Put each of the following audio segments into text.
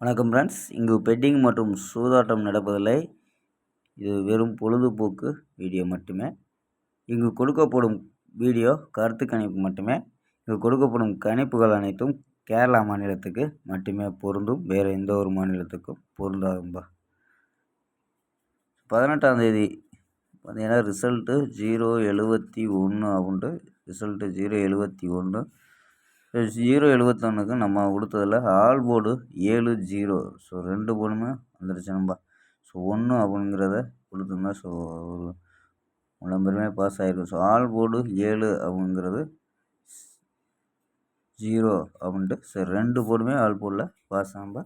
வணக்கம் ஃப்ரெண்ட்ஸ் இங்கு பெட்டிங் மற்றும் சூதாட்டம் நடப்பதில்லை. இது வெறும் பொழுதுபோக்கு வீடியோ மட்டுமே. இங்கு கொடுக்கப்படும் வீடியோ கருத்து கணிப்பு மட்டுமே. இங்கு கொடுக்கப்படும் கணிப்புகள் அனைத்தும் கேரளா மாநிலத்துக்கு மட்டுமே பொருந்தும். வேறு எந்த ஒரு மாநிலத்துக்கும் பொருந்தாதும்பா. பதினெட்டாம் தேதி பார்த்தீங்கன்னா ரிசல்ட்டு ஜீரோ எழுபத்தி ஒன்று அப்படின்ட்டு ரிசல்ட்டு ஜீரோ எழுபத்தி ஒன்று ஜீரோ எழுபத்தொன்னுக்கு நம்ம கொடுத்ததில் ஆல் போர்டு ஏழு ஜீரோ. ஸோ ரெண்டு போர்டுமே வந்துடுச்சு நம்ம ஸோ ஒன்று அப்படிங்கிறத கொடுத்துருந்தா ஸோ நம்பருமே பாஸ் ஆகிருக்கும் ஸோ ஆல் போர்டு ஏழு அப்படிங்கிறது ஜீரோ அப்படின்ட்டு சரி ரெண்டு போர்டுமே ஆல் போர்டில் பாஸ் ஆகும்பா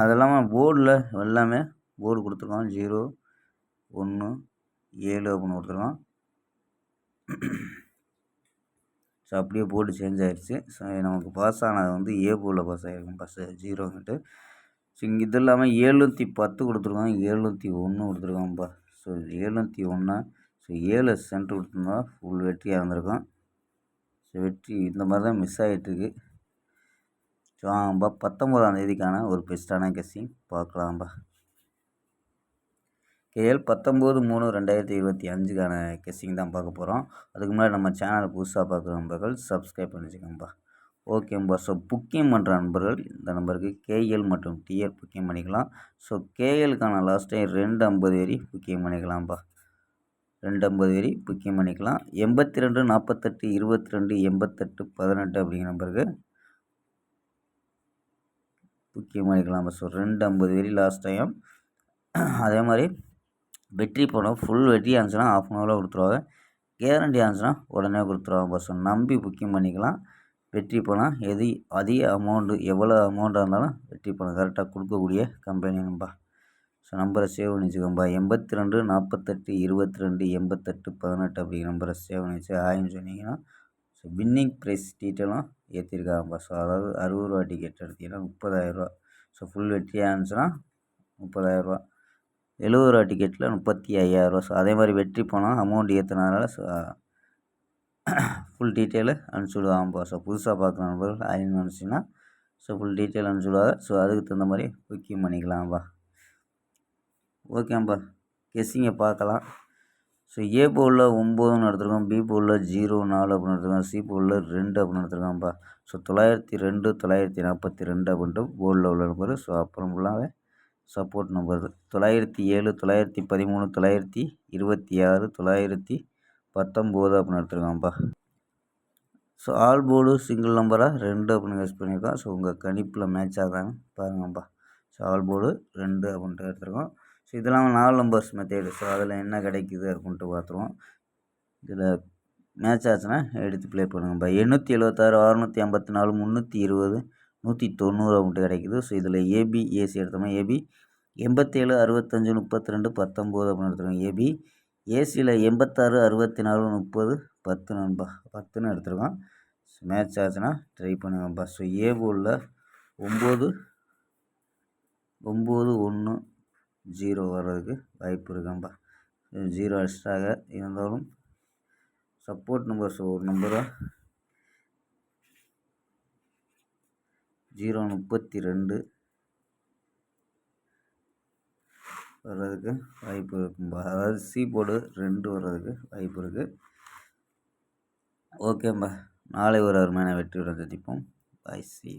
அது இல்லாமல் போர்டில் எல்லாமே போர்டு கொடுத்துருக்கோம் ஜீரோ ஒன்று ஏழு அப்படின்னு கொடுத்துருக்கோம் ஸோ அப்படியே போர்டு சேஞ்ச் ஆகிடுச்சு ஸோ நமக்கு பாஸ் ஆனது வந்து ஏ போர்டில் பாஸ் ஆகிருக்கும் பஸ் ஜீரோங்கிட்டு ஸோ இங்கே இது இல்லாமல் ஏழ்நூற்றி பத்து கொடுத்துருக்கோம் ஏழ்நூற்றி ஒன்று கொடுத்துருக்காங்கப்பா. ஸோ ஏழ்நூற்றி ஒன்று ஸோ ஏழு சென்ட்ரு கொடுத்துருந்தா ஃபுல் வெற்றியாக இருந்திருக்கும் ஸோ வெற்றி இந்த மாதிரி தான் மிஸ் ஆகிட்டுருக்கு ஸோ ஆம்பா பத்தொம்போதாம் தேதிக்கான ஒரு பெஸ்ட்டான கெஸ்ஸிங் பார்க்கலாம்பா கேஎல் பத்தொம்போது மூணு ரெண்டாயிரத்தி இருபத்தி அஞ்சுக்கான கெஸ்ஸிங் தான் பார்க்க போகிறோம் அதுக்கு முன்னாடி நம்ம சேனலை புதுசாக பார்க்குற நண்பர்கள் சப்ஸ்கிரைப் பண்ணிச்சுக்கோங்கப்பா ஓகேம்பா ஸோ புக்கிங் பண்ணுற நண்பர்கள் இந்த நம்பருக்கு கேஎல் மற்றும் டிஎல் புக்கிங் பண்ணிக்கலாம். ஸோ கேஎலுக்கான லாஸ்ட் டைம் ரெண்டு ஐம்பது வரி புக்கிங் பண்ணிக்கலாம்ப்பா. ரெண்டு ஐம்பது வரி புக்கிங் பண்ணிக்கலாம். எண்பத்தி ரெண்டு நாற்பத்தெட்டு இருபத்தி ரெண்டு எண்பத்தெட்டு பதினெட்டு அப்படிங்கிற நம்பருக்கு புக்கிங் பண்ணிக்கலாம்ப்பா. ஸோ ரெண்டு ஐம்பது வரி லாஸ்ட் டைம் அதே மாதிரி வெற்றி பணம் ஃபுல் வெற்றி ஆச்சுன்னா ஆஃப் அன் ஹவரில் கொடுத்துருவாங்க. கேரண்டி ஆச்சுன்னா உடனே கொடுத்துருவாங்க பசங்க நம்பி புக்கிங் பண்ணிக்கலாம். வெற்றி பணம் எது அதிக அமௌண்ட்டு எவ்வளோ அமௌண்ட்டாக இருந்தாலும் வெற்றி பணம் கரெக்டாக கொடுக்கக்கூடிய கம்பெனிங்கப்பா ஸோ நம்பரை சேவ் பண்ணி வச்சுக்கோம்பா எண்பத்தி ரெண்டு நாற்பத்தெட்டு இருபத்தி ரெண்டு எண்பத்தெட்டு பதினெட்டு அப்படிங்கிற நம்பரை சேவ் பண்ணி வச்சு ஆயின்னு சொன்னீங்கன்னா ஸோ வின்னிங் ப்ரைஸ் டீட்டெயிலும் ஏற்றிருக்காங்கப்பா ஸோ அதாவது அறுபது ரூபா டிக்கெட் எடுத்தீங்கன்னா முப்பதாயிரரூவா ஸோ ஃபுல் வெற்றியாக இருந்துச்சுன்னா முப்பதாயிரரூவா எழுபது ரூபா டிக்கெட்டில் முப்பத்தி ஐயாயிரரூவா ஸோ அதே மாதிரி வெற்றி போனால் அமௌண்ட் ஏற்றுனதுனால ஸோ ஃபுல் uh, டீட்டெயிலு அனுப்பிச்சி விடுவாங்கப்பா ஸோ புதுசாக பார்க்குற நண்பர்கள் ஆயின்னு நினச்சிங்கன்னா ஸோ ஃபுல் டீட்டெயில் அனுப்பிச்சி விடுவாங்க ஸோ அதுக்கு தகுந்த மாதிரி புக்கிங் பண்ணிக்கலாம்ப்பா ஓகேம்பா கெஸ்ஸிங்கை பார்க்கலாம். ஸோ ஏ போலில் ஒம்போதுன்னு எடுத்துருக்கோம் பி போலில் ஜீரோ நாலு அப்படின்னு எடுத்துருக்கோம் சி போலில் ரெண்டு அப்படின்னு எடுத்துருக்கோம்ப்பா ஸோ தொள்ளாயிரத்தி ரெண்டு தொள்ளாயிரத்தி நாற்பத்தி ரெண்டு அப்படின்ட்டு போர்டில் உள்ள நம்பர் ஸோ அப்புறம் ஃபுல்லாகவே சப்போர்ட் நம்பர். தொள்ளாயிரத்தி ஏழு தொள்ளாயிரத்தி பதிமூணு தொள்ளாயிரத்தி இருபத்தி ஆறு தொள்ளாயிரத்தி பத்தொம்போது அப்படின்னு எடுத்துருக்கோம்ப்பா ஸோ ஆல் போர்டு சிங்கிள் நம்பராக ரெண்டு அப்படின்னு யூஸ் பண்ணியிருக்கோம் ஸோ உங்கள் கணிப்பில் மேட்ச் ஆகுதாங்க பாருங்கப்பா ஸோ ஆல் போர்டு ரெண்டு அப்படின்ட்டு எடுத்துருக்கோம் ஸோ இதெல்லாம் நாலு நம்பர்ஸ் மெத்தேடு ஸோ அதில் என்ன கிடைக்குது அப்படின்ட்டு பார்த்துருவோம். இதில் மேட்ச் ஆச்சுன்னா எடுத்து ப்ளே பண்ணுங்கப்பா எண்ணூற்றி எழுபத்தாறு அறுநூற்றி ஐம்பத்தி நாலு முந்நூற்றி இருபது நூற்றி தொண்ணூறு அப்படின்ட்டு கிடைக்குது. ஸோ இதில் ஏபி ஏசி எடுத்தோம்னா ஏபி எண்பத்தேழு அறுபத்தஞ்சு முப்பத்தி ரெண்டு பத்தொம்போது அப்படின்னு எடுத்துருக்கோம் ஏபி ஏசியில் எண்பத்தாறு அறுபத்தி நாலு முப்பது பத்து நண்பா. பத்துன்னு எடுத்துருக்கோம். மேட்ச் ஆச்சுன்னா ட்ரை பண்ணுங்கப்பா ஸோ ஏ போலில் ஒம்பது ஒம்பது ஒன்று ஜீரோ வர்றதுக்கு வாய்ப்பு இருக்கும்பா ஜீரோ எக்ஸ்ட்ராக இருந்தாலும் சப்போர்ட் நம்பர் ஸோ ஒரு நம்பராக ஜீரோ முப்பத்தி ரெண்டு வர்றதுக்கு வாய்ப்பு இருக்கும்பா அதாவது சி போர்டு ரெண்டு வர்றதுக்கு வாய்ப்பு இருக்குது ஓகேம்பா நாளை ஒரு அருமையான வெற்றியுடன் சந்திப்போம். பாய் சி